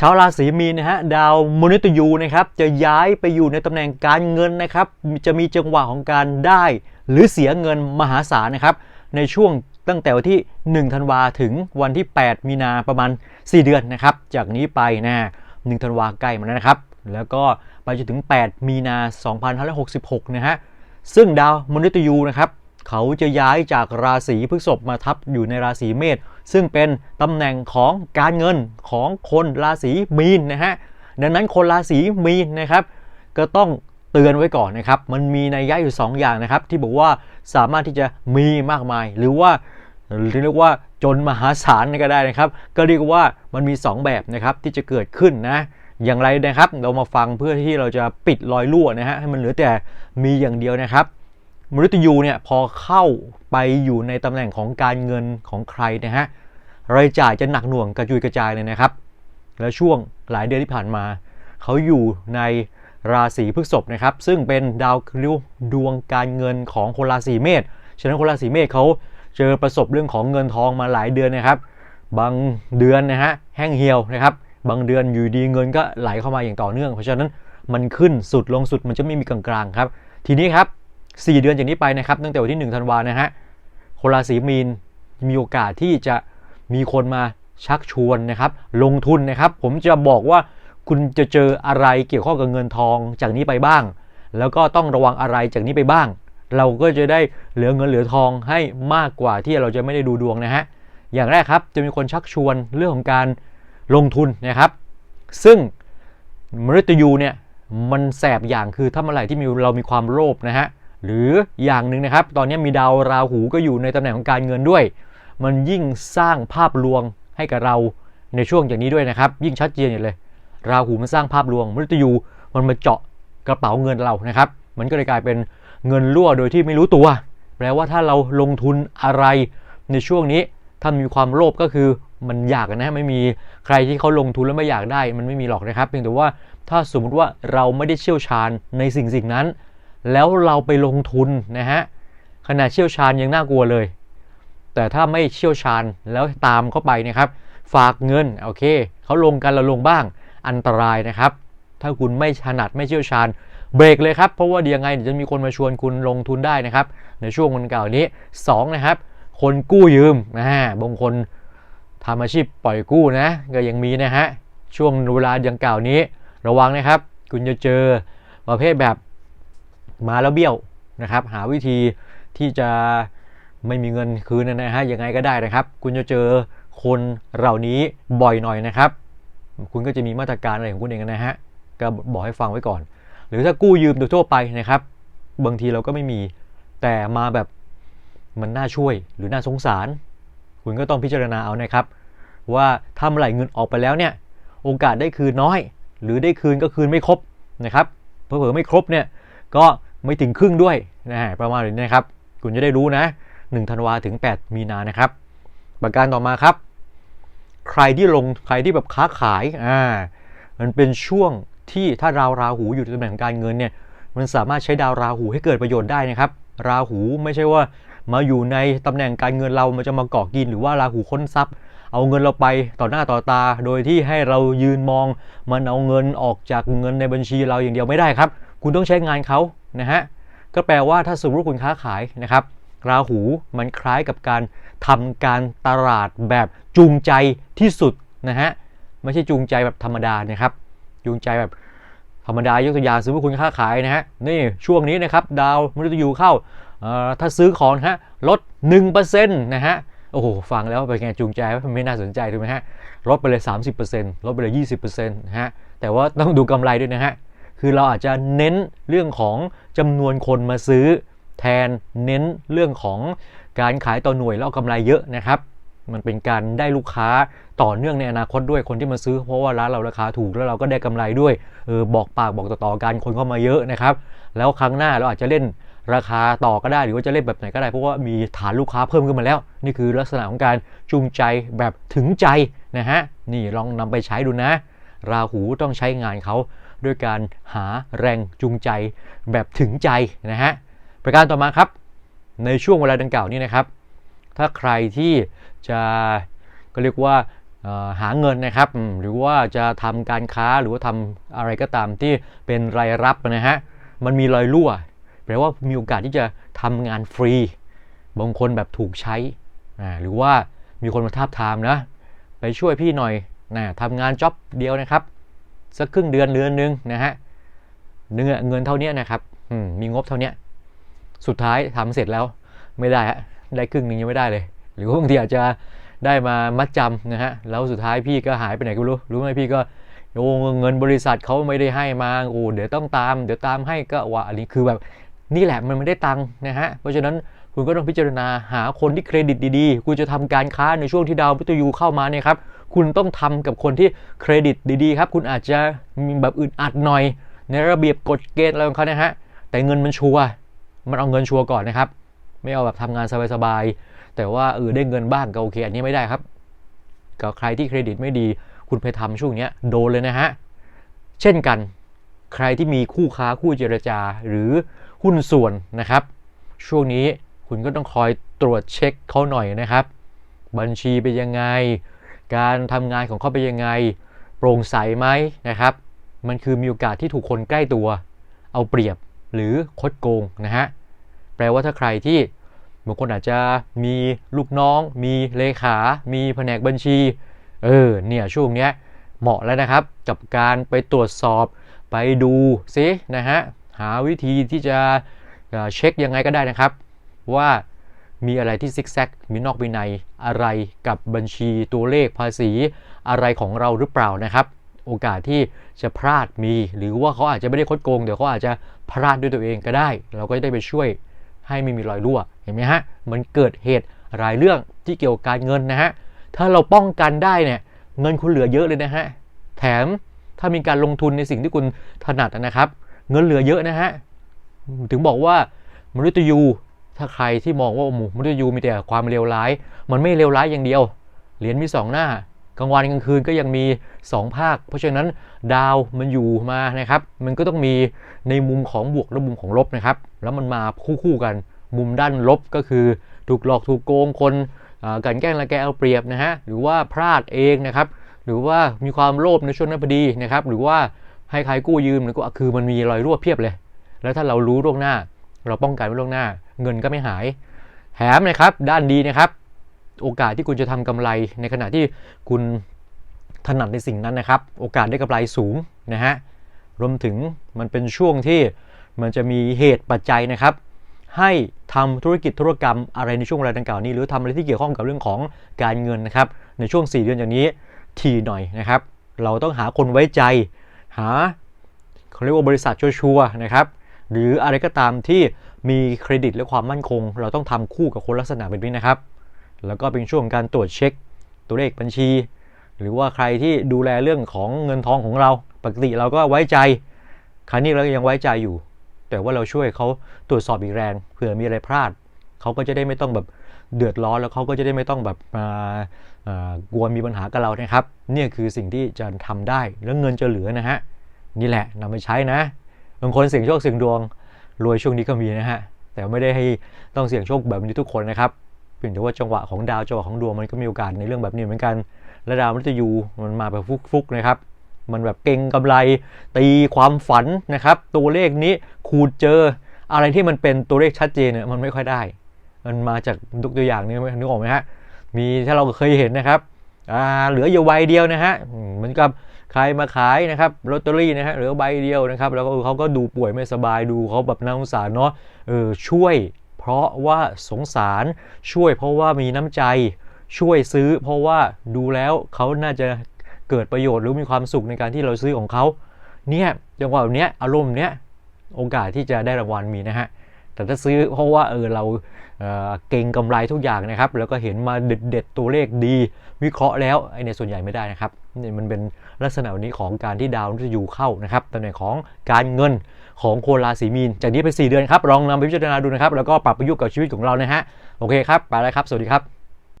ชาวราศีมีนนะฮะดาวมนุษย์ยูนะครับจะย้ายไปอยู่ในตำแหน่งการเงินนะครับ จะมีจังหวะของการได้ หรือเสียเงินมหาศาลนะครับ ในช่วงตั้งแต่วันที่ 1 ธันวาถึงวันที่ 8 มีนาประมาณ 4 เดือนนะครับ จากนี้ไปนะ1ธันวาใกล้มาแล้วนะครับ แล้วก็ไปจนถึง 8 มีนา2566 นะฮะซึ่งดาวมนุษย์ยูนะครับเขาจะย้ายจากราศีพฤษภมาทับอยู่ในราศีเมษ ซึ่งเป็นตำแหน่งของการเงินของคนราศีมีนนะฮะดังนั้นคนราศีมีนนะครับ ก็ต้องเตือนไว้ก่อนนะครับ มันมีในยยะอยู่ 2 อย่างนะครับ ที่บอกว่าสามารถที่จะมีมากมาย หรือว่าเรียกว่าจนมหาศาลก็ได้นะครับ ก็เรียกว่ามันมี 2 แบบนะครับที่จะเกิดขึ้นนะอย่างไรนะครับ เรามาฟังเพื่อที่เราจะปิดรอยรั่วนะฮะให้มันเหลือแต่มีอย่างเดียวนะครับมฤตยูเนี่ยพอเข้าไปอยู่ในตำแหน่งของการเงินของใครนะฮะ รายจ่ายจะหนักหน่วงกระจุยกระจายเลยนะครับ แล้วช่วงหลายเดือนที่ผ่านมา เขาอยู่ในราศีพฤษภนะครับ ซึ่งเป็นดาวเรียกดวงการเงินของคนราศีเมษฉะนั้นคนราศีเมษเขาเจอประสบเรื่องของเงินทองมาหลายเดือนนะครับ บางเดือนนะฮะแห้งเหี่ยวนะครับ บางเดือนอยู่ดีเงินก็ไหลเข้ามาอย่างต่อเนื่อง เพราะฉะนั้นมันขึ้นสุดลงสุดมันจะไม่มีกลางๆครับทีนี้ครับ 4 เดือนจากนี้ไปนะครับตั้งแต่วันที่1ธันวานะฮะคนราศีมีนมีโอกาสที่จะ มีคนมาชักชวนนะครับ ลงทุนนะครับ ผมจะบอกว่าคุณจะเจออะไรเกี่ยวข้องกับเงินทองจากนี้ไปบ้าง แล้วก็ต้องระวังอะไรจากนี้ไปบ้าง เราก็จะได้เหลือเงินเหลือทองให้มากกว่าที่เราจะไม่ได้ดูดวงนะฮะอย่างแรกครับจะมีคนชักชวนเรื่องของการลงทุนนะครับ ซึ่งมฤตยูเนี่ยมันแสบอย่างคือถ้าเมื่อไหร่ที่มีเรามีความโลภนะฮะหรืออย่างหนึ่งนะครับ ตอนนี้มีดาวราหูก็อยู่ในตำแหน่งของการเงินด้วย มันยิ่งสร้างภาพลวงให้กับเราในช่วงอย่างนี้ด้วยนะครับ ยิ่งชัดเจนอย่างเลย ราหูมันสร้างภาพลวงมฤตยูมันมาเจาะกระเป๋าเงินเรานะครับ มันก็เลยกลายเป็นเงินรั่วโดยที่ไม่รู้ตัว แปลว่าถ้าเราลงทุนอะไรในช่วงนี้ ถ้ามีความโลภก็คือมันอยากนะไม่มีใครที่เขาลงทุนแล้วไม่อยากได้มันไม่มีหรอกนะครับ เพียงแต่ว่าถ้าสมมติว่าเราไม่ได้เชี่ยวชาญในสิ่งสิ่งนั้น แล้วเราไปลงทุนนะฮะขนาดเชี่ยวชาญยังน่ากลัวเลย แต่ถ้าไม่เชี่ยวชาญแล้วตามเข้าไปนะครับ ฝากเงินโอเคเขาลงกันเราลงบ้างอันตรายนะครับ ถ้าคุณไม่ถนัดไม่เชี่ยวชาญเบรกเลยครับเพราะว่าเดี๋ยวยังไงเดี๋ยวจะมีคนมาชวนคุณลงทุนได้นะครับ ในช่วงวันเก่านี้ 2 นะครับ คนกู้ยืมนะฮะบางคนทำอาชีพปล่อยกู้นะก็ยังมีนะฮะช่วงเวลาอย่างเก่านี้ ระวังนะครับ คุณจะเจอประเภทแบบมาแล้วเบี้ยวนะครับ หาวิธีที่จะ ไม่มีเงินคืนนะฮะยังไงก็ได้นะครับ คุณจะเจอคนเหล่านี้บ่อยหน่อยนะครับ คุณก็จะมีมาตรการอะไรของคุณเองนะฮะก็บอกให้ฟังไว้ก่อน หรือถ้ากู้ยืมโดยทั่วไปนะครับ บางทีเราก็ไม่มีแต่มาแบบมันน่าช่วยหรือน่าสงสาร คุณก็ต้องพิจารณาเอานะครับ ว่าถ้าเมื่อไหร่เงินออกไปแล้วเนี่ยโอกาสได้คืนน้อย หรือได้คืนก็คืนไม่ครบนะครับเผื่อไม่ครบเนี่ยก็ไม่ถึงครึ่งด้วยนะฮะประมาณนี้นะครับ คุณจะได้รู้นะ 1ธันวาถึง 8 มีนานะครับ ประการต่อมาครับ ใครที่ลงใครที่แบบค้าขายอ่ามันเป็นช่วงที่ถ้าดาวราหูอยู่ในตำแหน่งการเงินเนี่ยมันสามารถใช้ดาวราหูให้เกิดประโยชน์ได้นะครับ ราหูไม่ใช่ว่ามาอยู่ในตำแหน่งการเงินเรามันจะมาเกาะกินหรือว่าราหูค้นทรัพย์ เอาเงินเราไปต่อหน้าต่อตา โดยที่ให้เรายืนมอง มันเอาเงินออกจากเงินในบัญชีเราอย่างเดียวไม่ได้ครับ คุณต้องใช้งานเขานะฮะก็แปลว่าถ้าสมมติคุณค้าขายนะครับ ราหูมันคล้ายกับการทำการตลาดแบบจูงใจที่สุดนะฮะไม่ใช่จูงใจแบบธรรมดานะครับ จูงใจแบบธรรมดายกตัวอย่างสมมติคุณค้าขายนะฮะนี่ช่วงนี้นะครับดาวมฤตยูเข้าถ้าซื้อของฮะลด1%นะฮะโอ้โหฟังแล้วเป็นไงจูงใจไม่น่าสนใจถูกไหมฮะลดไปเลย 30%ลดไปเลย 20%นะฮะแต่ว่าต้องดูกำไรด้วยนะฮะคือเราอาจจะเน้นเรื่องของจำนวนคนมาซื้อ แทนเน้นเรื่องของการขายต่อหน่วยแล้วกำไรเยอะนะครับมันเป็นการได้ลูกค้าต่อเนื่องในอนาคตด้วยคนที่มาซื้อ เพราะว่าร้านเราราคาถูกแล้วเราก็ได้กำไรด้วยเออบอกปากบอกต่อๆกันคนเข้ามาเยอะนะครับ แล้วครั้งหน้าเราอาจจะเล่นราคาต่อก็ได้หรือว่าจะเล่นแบบไหนก็ได้เพราะว่ามีฐานลูกค้าเพิ่มขึ้นมาแล้ว นี่คือลักษณะของการจูงใจแบบถึงใจนะฮะนี่ลองนำไปใช้ดูนะ ราหูต้องใช้งานเขาด้วยการหาแรงจูงใจแบบถึงใจนะฮะ ประการต่อมาครับ ในช่วงเวลาดังกล่าวนี้นะครับ ถ้าใครที่จะก็เรียกว่าหาเงินนะครับ หรือว่าจะทำการค้าหรือว่าทำอะไรก็ตามที่เป็นรายรับนะฮะมันมีรอยรั่วแปลว่ามีโอกาสที่จะทำงานฟรี บางคนแบบถูกใช้หรือว่ามีคนมาทาบทามนะไปช่วยพี่หน่อยนะทำงานจ็อบเดียวนะครับ สักครึ่งเดือนเดือนหนึงนะฮะเงินเท่านี้นะครับมีงบเท่านี้ สุดท้ายทำเสร็จแล้วไม่ได้ฮะได้ครึ่งหนึงยังไม่ได้เลย หรือว่าบางทีอาจจะได้มามัดจำนะฮะแล้วสุดท้ายพี่ก็หายไปไหนก็ไม่รู้รู้ไหมพี่ก็โอ้เงินบริษัทเขาไม่ได้ให้มาโอ้เดี๋ยวต้องตาม เดี๋ยวตามให้ก็ว่าอันนี้คือแบบนี่แหละมันไม่ได้ตังค์นะฮะเพราะฉะนั้นคุณก็ต้องพิจารณาหาคนที่เครดิตดีๆ คุณจะทำการค้าในช่วงที่ดาวพิตยูเข้ามาเนี่ยครับคุณต้องทำกับคนที่เครดิตดีๆครับ คุณอาจจะมีแบบอึดอัดหน่อย ในระเบียบกฎเกณฑ์อะไรของเขานะฮะแต่เงินมันชัวร์ มันเอาเงินชัวร์ก่อนนะครับ ไม่เอาแบบทำงานสบายๆแต่ว่าเออได้เงินบ้างก็โอเค อันนี้ไม่ได้ครับกับใครที่เครดิตไม่ดี คุณไปทำช่วงนี้โดนเลยนะฮะเช่นกันใครที่มีคู่ค้าคู่เจรจาหรือหุ้นส่วนนะครับ ช่วงนี้คุณก็ต้องคอยตรวจเช็คเขาหน่อยนะครับ บัญชีเป็นยังไง การทำงานของเขาเป็นยังไง โปร่งใสไหมนะครับ มันคือมีโอกาสที่ถูกคนใกล้ตัว เอาเปรียบหรือคดโกงนะฮะ แปลว่าถ้าใครที่บางคนอาจจะมีลูกน้อง มีเลขา มีแผนกบัญชี เออ เนี่ยช่วงเนี้ยเหมาะแล้วนะครับ กับการไปตรวจสอบไปดูซินะฮะ หาวิธีที่จะเเช็คยังไงก็ได้นะครับ ว่ามีอะไรที่ซิกแซกมีนอกมีในอะไรกับบัญชีตัวเลขภาษีอะไรของเราหรือเปล่านะครับ โอกาสที่จะพลาดมี หรือว่าเขาอาจจะไม่ได้คดโกงเดี๋ยวเขาอาจจะพลาดด้วยตัวเองก็ได้ เราก็จะได้ไปช่วย ให้ไม่มีรอยรั่วเห็นไหมฮะมันเกิดเหตุรายเรื่องที่เกี่ยวกับการเงินนะฮะถ้าเราป้องกันได้เนี่ยเงินคุณเหลือเยอะเลยนะฮะแถมถ้ามีการลงทุนในสิ่งที่คุณถนัดนะครับ เงินเหลือเยอะนะฮะถึงบอกว่ามนุษย์ยูถ้าใครที่มองว่าโอ้โหมนุษย์ยูมีแต่ความเลวร้าย มันไม่เลวร้ายอย่างเดียวเหรียญมีสองหน้า กลางวันกลางคืนก็ยังมี 2 ภาค เพราะฉะนั้นดาวมันอยู่มานะครับ มันก็ต้องมีในมุมของบวกและมุมของลบนะครับ แล้วมันมาคู่ๆกัน มุมด้านลบก็คือถูกหลอกถูกโกงคนกันแกล้งละแกเอาเปรียบนะฮะ หรือว่าพลาดเองนะครับ หรือว่ามีความโลภในช่วงนั้นพอดีนะครับ หรือว่าให้ใครกู้ยืมหรือก็คือมันมีรอยรั่วเพียบเลย แล้วถ้าเรารู้ล่วงหน้า เราป้องกันไว้ล่วงหน้า เงินก็ไม่หาย แถมนะครับ ด้านดีนะครับ โอกาสที่คุณจะทำกำไรในขณะที่คุณถนัดในสิ่งนั้นนะครับ โอกาสได้กำไรสูงนะฮะรวมถึงมันเป็นช่วงที่มันจะมีเหตุปัจจัยนะครับ ให้ทำธุรกิจธุรกรรมอะไรในช่วงเวลาดังกล่าวนี้ หรือทำอะไรที่เกี่ยวข้องกับเรื่องของการเงินนะครับ ในช่วง 4 เดือนอย่างนี้ทีหน่อยนะครับ เราต้องหาคนไว้ใจ หาเขาเรียกว่าบริษัทชัวร์นะครับ หรืออะไรก็ตามที่มีเครดิตและความมั่นคง เราต้องทำคู่กับคนลักษณะแบบนี้นะครับ แล้วก็เป็นช่วงการตรวจเช็คตัวเลขบัญชี หรือว่าใครที่ดูแลเรื่องของเงินทองของเรา ปกติเราก็ไว้ใจ ครั้นี้เราก็ยังไว้ใจอยู่ แต่ว่าเราช่วยเขาตรวจสอบอีกแรงเผื่อมีอะไรพลาดเขาก็จะได้ไม่ต้องแบบเดือดร้อนแล้วเขาก็จะได้ไม่ต้องแบบมาอ่ากลัวมีปัญหากับเรานะครับเนี่ยคือสิ่งที่จะทำได้แล้วเงินจะเหลือนะฮะนี่แหละนำไปใช้นะบางคนเสี่ยงโชคเสี่ยงดวงรวยช่วงนี้ก็มีนะฮะแต่ไม่ได้ให้ต้องเสี่ยงโชคแบบนี้ทุกคนนะครับ เพียงแต่ว่าจังหวะของดาวจังหวะของดวงมันก็มีโอกาสในเรื่องแบบนี้เหมือนกัน และดาวมฤตยูมันมาแบบฟุกๆนะครับ มันแบบเก่งกำไร ตีความฝันนะครับ ตัวเลขนี้ขูดเจอ อะไรที่มันเป็นตัวเลขชัดเจนเนี่ยมันไม่ค่อยได้ มันมาจากทุกตัวอย่างนี้นึกออกไหมฮะ มีถ้าเราเคยเห็นนะครับอ่าเหลืออยู่ใบเดียวนะฮะ เหมือนกับใครมาขายนะครับลอตเตอรี่นะฮะเหลือใบเดียวนะครับ แล้วก็เขาก็ดูป่วยไม่สบายดูเขาแบบน่าสงสารเนาะเออช่วย เพราะว่าสงสารช่วยเพราะว่ามีน้ำใจช่วยซื้อ เพราะว่าดูแล้วเขาน่าจะเกิดประโยชน์หรือมีความสุขในการที่เราซื้อของเขาเนี่ยจังหวะแบบเนี้ยอารมณ์เนี้ยโอกาสที่จะได้รางวัลมีนะฮะ แต่ถ้าซื้อเพราะว่าเออเราเเก่งกำไรทุกอย่างนะครับ แล้วก็เห็นมาเด็ดๆตัวเลขดี วิเคราะห์แล้วไอ้ในยส่วนใหญ่ไม่ได้นะครับนี่มันเป็นลักษณะนนี้ของการที่ดาวจะอยู่เข้านะครับตำแหน่งของการเงินของโคนราศีมีน จากนี้ไป 4 เดือนครับลองนำไปพิจารณาดูนะครับ แล้วก็ปรับประยุกต์กับชีวิตของเรานะฮะโอเคครับไปแล้วครับ สวัสดีครับ